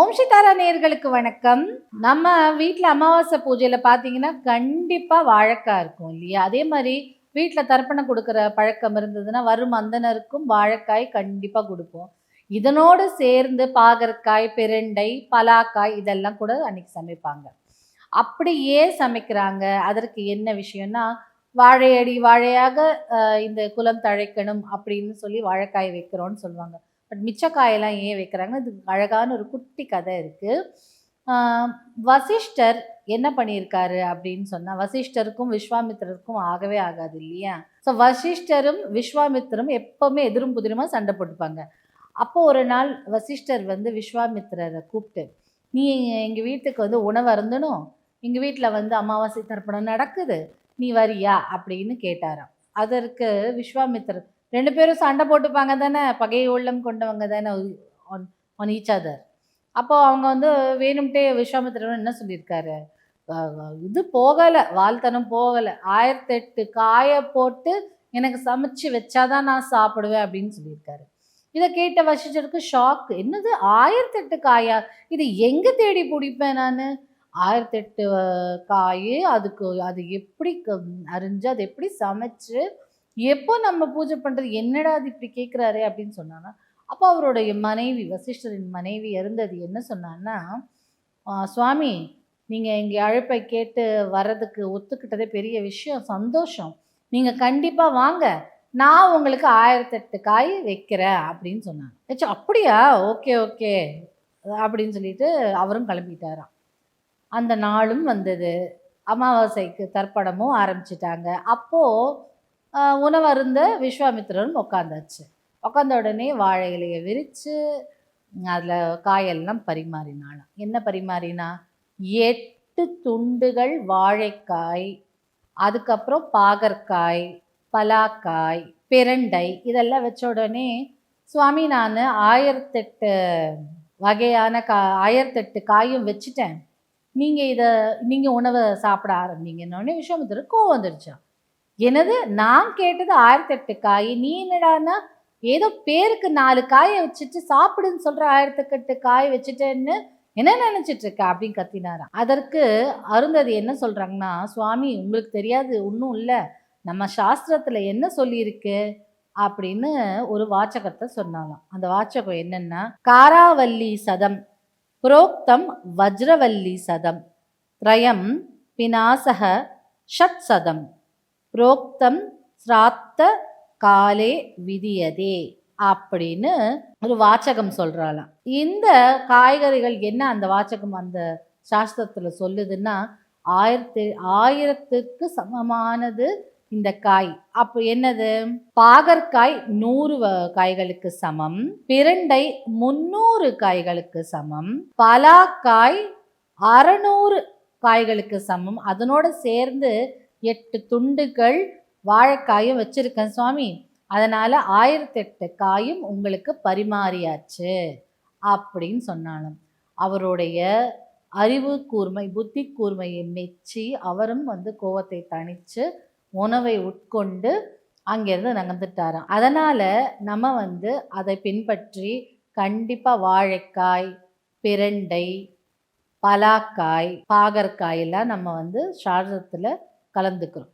ஓம் சிதாரா நேர்களுக்கு வணக்கம். நம்ம வீட்டில் அமாவாசை பூஜையில் பார்த்தீங்கன்னா கண்டிப்பாக வாழைக்காய் இருக்கும் இல்லையா? அதே மாதிரி வீட்டில் தர்ப்பணம் கொடுக்குற பழக்கம் இருந்ததுன்னா வரும் அந்தனருக்கும் வாழைக்காய் கண்டிப்பாக கொடுப்போம். இதனோடு சேர்ந்து பாகற்காய் பிரண்டை பலாக்காய் இதெல்லாம் கூட அன்னைக்கு சமைப்பாங்க. அப்படி ஏன் சமைக்கிறாங்க. அதற்கு என்ன விஷயம்னா வாழையடி வாழையாக இந்த குலம் தழைக்கணும் அப்படின்னு சொல்லி வாழைக்காய் வைக்கிறோன்னு சொல்லுவாங்க. பட் மிச்ச காயெல்லாம் ஏன் வைக்கிறாங்க இது அழகான ஒரு குட்டி கதை இருக்குது வசிஷ்டர் என்ன பண்ணியிருக்காரு அப்படின்னு சொன்னால் வசிஷ்டருக்கும் விஸ்வாமித்திரருக்கும் ஆகவே ஆகாது இல்லையா? ஸோ வசிஷ்டரும் விஸ்வாமித்திரரும் எப்போவுமே எதிரும் புதிரமாக சண்டை போட்டுப்பாங்க. அப்போது ஒரு நாள் வசிஷ்டர் வந்து விஸ்வாமித்திரரை கூப்பிட்டு நீ எங்கள் வீட்டுக்கு வந்து உணவு அருந்தணும். எங்கள் வீட்டில் வந்து அமாவாசை தர்ப்பணம் நடக்குது. நீ வரியா? அப்படின்னு கேட்டாராம். அதற்கு விஸ்வாமித்திரர் ரெண்டு பேரும் சண்டை போட்டுப்பாங்க தானே? பகை உள்ளம் கொண்டவங்க தானே ஒன் ஈச் அதர் அப்போ அவங்க வந்து வேணும்ட்டே விஸ்வாமித்திரன் என்ன சொல்லியிருக்காரு? இது போகலை வாழ்த்தனம் போகலை. ஆயிரத்தெட்டு காயை போட்டு எனக்கு சமைச்சு வச்சாதான் நான் சாப்பிடுவேன் அப்படின்னு சொல்லியிருக்காரு. இதை கேட்ட வசிச்சருக்கு ஷாக் என்னது? ஆயிரத்தெட்டு காயா? இது எங்கே தேடி பிடிப்பேன் நான்? ஆயிரத்தெட்டு காய் அதுக்கு அது எப்படி க- அரிஞ்சு அதை எப்படி சமைச்சு எப்போ நம்ம பூஜை பண்ணுறது என்னடா அது இப்படி கேட்குறாரு அப்படின்னு சொன்னான்னா அப்போ அவருடைய மனைவி வசிஷ்டரின் மனைவி இருந்தது என்ன சொன்னான்னா சுவாமி நீங்கள் எங்கள் அழைப்பை கேட்டு வர்றதுக்கு ஒத்துக்கிட்டதே பெரிய விஷயம் சந்தோஷம். நீங்கள் கண்டிப்பாக வாங்க. நான் உங்களுக்கு ஆயிரத்தெட்டு காய் வைக்கிறேன் அப்படின்னு சொன்னாங்க. ஏச்சா அப்படியா? ஓகே ஓகே அப்படின்னு சொல்லிட்டு அவரும் கிளம்பிட்டாராம். அந்த நாளும் வந்தது. அமாவாசைக்கு தர்ப்பணமும் ஆரம்பிச்சிட்டாங்க. அப்போது உணவருந்த விஸ்வாமித்திரரும் உட்காந்தாச்சு உட்காந்த உடனே வாழை இலையை விரித்து அதில் காயெல்லாம் பரிமாறினாளாம். என்ன பரிமாறினா எட்டு துண்டுகள் வாழைக்காய் அதுக்கப்புறம் பாகற்காய் பலாக்காய் பிரண்டை இதெல்லாம் வச்ச உடனே சுவாமி நான் ஆயிரத்தெட்டு வகையான கா ஆயிரத்தெட்டு காயும் வச்சுட்டேன். நீங்கள் இதை நீங்கள் உணவை சாப்பிட ஆரம்பிங்கன்னொடனே விஸ்வாமித்திரர் கோவம் வந்துருச்சான் எனது நான் கேட்டது ஆயிரத்தெட்டு காய். நீ என்னடான்னா ஏதோ பேருக்கு நாலு காயை வச்சுட்டு சாப்பிடுன்னு சொல்கிற ஆயிரத்துக்கெட்டு காய் வச்சுட்டேன்னு என்ன நினைச்சிட்டு இருக்க அப்படின்னு கத்தினாராம். அதற்கு அருந்ததி என்ன சொல்கிறாங்கன்னா சுவாமி உங்களுக்கு தெரியாது ஒன்றும் இல்லை. நம்ம சாஸ்திரத்தில் என்ன சொல்லியிருக்கு? அப்படின்னு ஒரு வாச்சகத்தை சொன்னாலாம் அந்த வாச்சகம் என்னன்னா காராவல்லி சதம் புரோக்தம் வஜ்ரவல்லி சதம் த்ரயம் பினாசக ஷத் சதம். புரோக்தம் ஸ்ராத்த காலே விதியதே அப்படின்னு ஒரு வாச்சகம் சொல்கிறாளாம் இந்த காய்கறிகள் என்ன அந்த வாச்சகம் அந்த சாஸ்திரத்தில் சொல்லுதுன்னா ஆயிரத்து ஆயிரத்துக்கு சமமானது இந்த காய். அப்போ என்னது? பாகற்காய் நூறு வ- காய்களுக்கு சமம். பிரண்டை முன்னூறு காய்களுக்கு சமம். பலாக்காய் அறநூறு காய்களுக்கு சமம். அதனோட சேர்ந்து எட்டு துண்டுகள் வாழைக்காயும் வச்சுருக்கேன் சுவாமி. அதனால் ஆயிரத்தெட்டு காயும் உங்களுக்கு பரிமாறியாச்சு அப்படின்னு சொன்னாலும் அவருடைய அறிவு கூர்மை புத்தி கூர்மையை மெச்சி அவரும் வந்து கோவத்தை தணித்து உணவை உட்கொண்டு அங்கேருந்து நகர்ந்துட்டாராம். அதனால் நம்ம வந்து அதை பின்பற்றி கண்டிப்பாக வாழைக்காய் பிரண்டை பலாக்காய் பாகற்காய் எல்லாம் நம்ம வந்து சாரதத்தில் கலந்துக்கிறோம்.